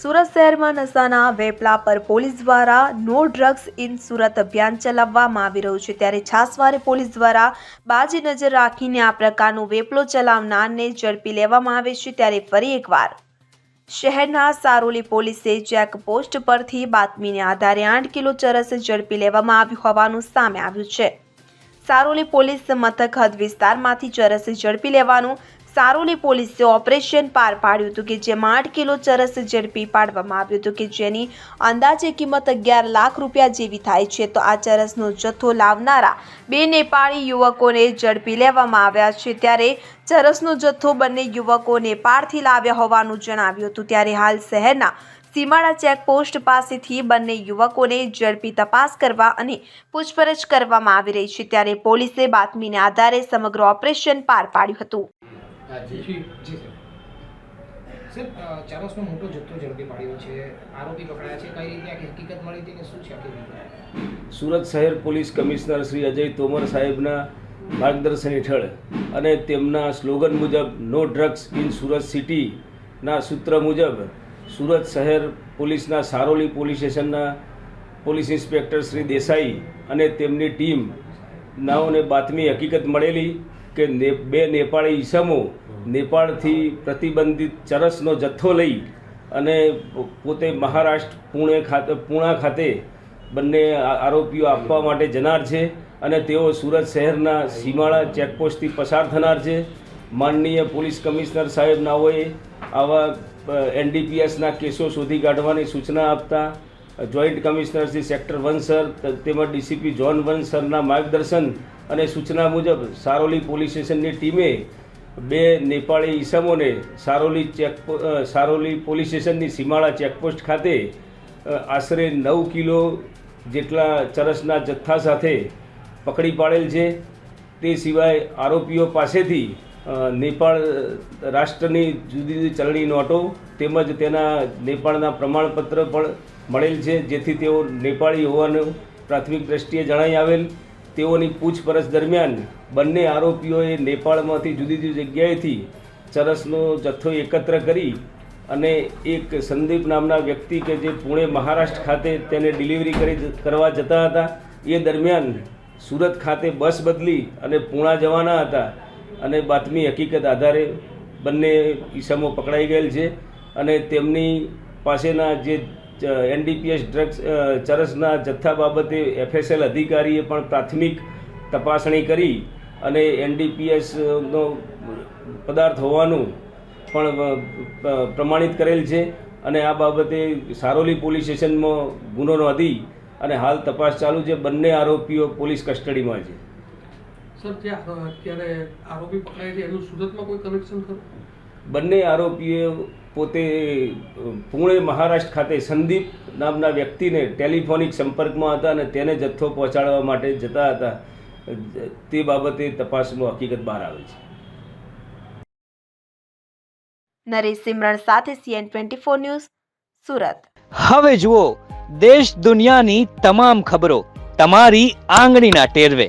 સુરત શહેરમાં નશાના વેપલા પર પોલીસ દ્વારા નો ડ્રગ્સ ઇન સુરત અભિયાન ચલાવવામાં આવી રહ્યું છે. ત્યારે છાસવારે પોલીસ દ્વારા બાજી નજર રાખીને આ પ્રકારનો વેપલો ચલાવનારને ઝડપી લેવામાં આવે છે. ત્યારે ફરી એકવાર શહેરના સારોલી પોલીસે ચેકપોસ્ટ પરથી બાતમીને આધારે આઠ કિલો ચરસ ઝડપી લેવામાં આવ્યું હોવાનું સામે આવ્યું છે. સારોલી પોલીસ મથક હદ વિસ્તારમાંથી ચરસ ઝડપી લેવાનું સારોલી પોલીસે ઓપરેશન પાર પાડ્યું હતું કે જેમાં આઠ કિલો ચરસ ઝડપી પાડવામાં આવ્યું હતું કે જેની અંદાજે કિંમત અગિયાર લાખ રૂપિયા જેવી થાય છે. તો આ ચરસનો જથ્થો લાવનારા બે નેપાળી યુવકોને ઝડપી લેવામાં આવ્યા છે. ત્યારે ચરસનો જથ્થો બંને યુવકો નેપાળથી લાવ્યા હોવાનું જણાવ્યું હતું. ત્યારે હાલ શહેરના સીમાડા ચેકપોસ્ટ પાસેથી બંને યુવકોને ઝડપી તપાસ કરવા અને પૂછપરછ કરવામાં આવી રહી છે. ત્યારે પોલીસે બાતમીને આધારે સમગ્ર ઓપરેશન પાર પાડ્યું હતું. જી. જી જી સર સર અ, મોટો જથ્થો ઝડપી પાડ્યો છે. આરોપી પકડાયા છે. કઈ રીતે આખી હકીકત મળી હતી કે શું છે આખી સુરત શહેર પોલીસ કમિશનર શ્રી અજય તોમર સાહેબના માર્ગદર્શન હેઠળ અને તેમના સ્લોગન મુજબ નો ડ્રગ્સ ઇન સુરત સિટીના સૂત્ર મુજબ સુરત શહેર પોલીસના સારોલી પોલીસ સ્ટેશનના પોલીસ ઇન્સ્પેક્ટર શ્રી દેસાઈ અને તેમની ટીમ નાઓને બાતમી હકીકત મળેલી. કે બે નેપાળી ઈસમો નેપાળથી પ્રતિબંધિત ચરસનો જથ્થો લઈ અને પોતે મહારાષ્ટ્ર પુણે ખાતે પૂણા ખાતે બંને આરોપીઓ આપવા માટે જનાર છે અને તેઓ સુરત શહેરના સીમાળા ચેકપોસ્ટથી પસાર થનાર છે. માનનીય પોલીસ કમિશનર સાહેબ નાઓએ આવા એનડીપીએસના કેસો શોધી કાઢવાની સૂચના આપતા joint commissioner Shri sector one sir તેમજ ડીસીપી જોન વન સરના માર્ગદર્શન અને સૂચના મુજબ સારોલી પોલીસ સ્ટેશનની ટીમે બે નેપાળી ઈસમોને સારોલી ચેક સારોલી પોલીસ સ્ટેશનની સીમાળા ચેકપોસ્ટ ખાતે આશરે નવ કિલો જેટલા ચરસના જથ્થા સાથે પકડી પાડેલ છે. તે સિવાય આરોપીઓ પાસેથી નેપાળ રાષ્ટ્રની જુદી જુદી ચલણી નોટો તેમજ તેના નેપાળના પ્રમાણપત્ર પણ મળેલ છે, જેથી તેઓ નેપાળી હોવાનું પ્રાથમિક દ્રષ્ટિએ જણાઈ આવેલ. તેઓની પૂછપરછ દરમિયાન બંને આરોપીઓએ નેપાળમાંથી જુદી જુદી જગ્યાએથી ચરસનો જથ્થો એકત્ર કરી અને એક સંદીપ નામના વ્યક્તિ કે જે પુણે, મહારાષ્ટ્ર ખાતે તેને ડિલિવરી કરી કરવા જતા હતા. એ દરમિયાન સુરત ખાતે બસ બદલી અને પૂણા જવાના હતા. અને બાતમી હકીકત આધારે બંને ઈસમો પકડાઈ ગયેલ છે અને તેમની પાસેના જે એનડીપીએસ ડ્રગ્સ ચરસના જથ્થા બાબતે એફએસએલ અધિકારીએ પણ પ્રાથમિક તપાસણી કરી અને એનડીપીએસનો પદાર્થ હોવાનું પણ પ્રમાણિત કરેલ છે અને આ બાબતે સારોલી પોલીસ સ્ટેશનમાં ગુનો નોંધી અને હાલ તપાસ ચાલુ છે. બંને આરોપીઓ પોલીસ કસ્ટડીમાં છે. સર જે અત્યારે આરોપી પકડાય છે એનું સુરતમાં કોઈ કનેક્શન ખરું? બંને આરોપીએ પોતે પુણે મહારાષ્ટ્ર ખાતે સંદીપ નામના વ્યક્તિને ટેલિફોનિક સંપર્કમાં હતા અને તેને જથ્થો પહોંચાડવા માટે જતા હતા. તે બાબતે તપાસમાં હકીકત બહાર આવે છે. નરેશ સિમરણ સાથે CN twenty four news Surat. હવે જુઓ દેશ દુનિયાની તમામ ખબરો તમારી આંગળીના ટેરવે.